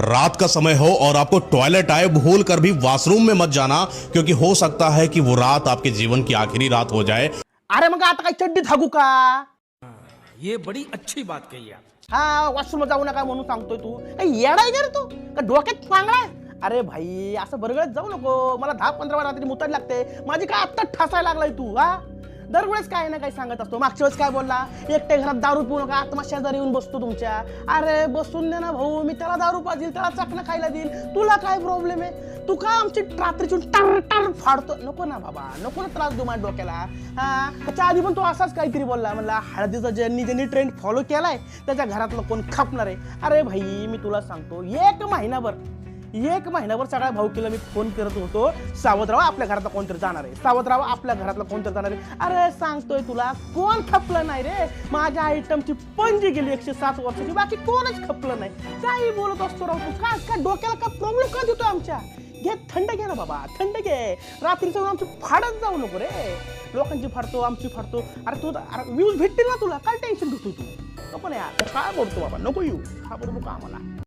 रात का समय हो और आपको टॉयलेट आए भूल कर भी वॉशरूम में मत जाना क्योंकि हो सकता है कि वो रात आपके जीवन की आखिरी रात हो जाए। अरे मग आता काय चड्डी थागू का? ये बड़ी अच्छी बात कही आप हा वॉशरूम जाऊ नका म्हणून सांगतोय तू? का रे तू? का डोक्यात अरे भाई असं बरगळत जाऊ नको मला दहा पंधरा वेळा रात्री मुतायला लागते। माझी काय आत्ता ठसायला लागलाय तू हा? दरवेळेस काय ना काही सांगत असतो. मागच्या वेळेस काय बोलला? एकटे घरात दारू पिऊ नका आत्मा शेजारी येऊन बसतो तुमच्या. अरे बसून दे ना भाऊ मी त्याला दारू पाजील त्याला चाकणं खायला देईल. तुला काय प्रॉब्लेम आहे? तू का आमची रात्रीची टर टर फाडतो? नको ना बाबा नको ना त्रास देऊ माझ्या डोक्याला. हा? त्याच्या आधी पण तो असाच काहीतरी बोलला. म्हणला हळदीचा ज्यांनी ज्यांनी ट्रेंड फॉलो केलाय त्याच्या घरातलं कोण खपणार आहे? अरे भाई मी तुला सांगतो एक महिनाभर एक महिन्यावर सगळ्या भाऊकीला मी फोन करत होतो सावधराव आपल्या घरातला कोणतरी जाणार आहे? सावधराव आपल्या घरातला कोणतरी जाणार आहे? अरे सांगतोय तुला कोण खपलं नाही रे? माझ्या आयटमची पंजी गेली एकशे सात वर्षाची बाकी कोणच खपलं नाही. काही बोलत असतो राव तू काय का डोक्याला का प्रॉब्लेम का देतो आमच्या? घे थंड घे ना बाबा थंड घे. रात्रीचं आमची फाडत जाऊ नको रे. लोकांची फाडतो आमची फाडतो. अरे तू अरे व्ह्यूज भेटतील ना तुला काय टेन्शन घेतो तू? नको यार काय बोलतो बाबा नको येऊ. हा बोलू का आम्हाला.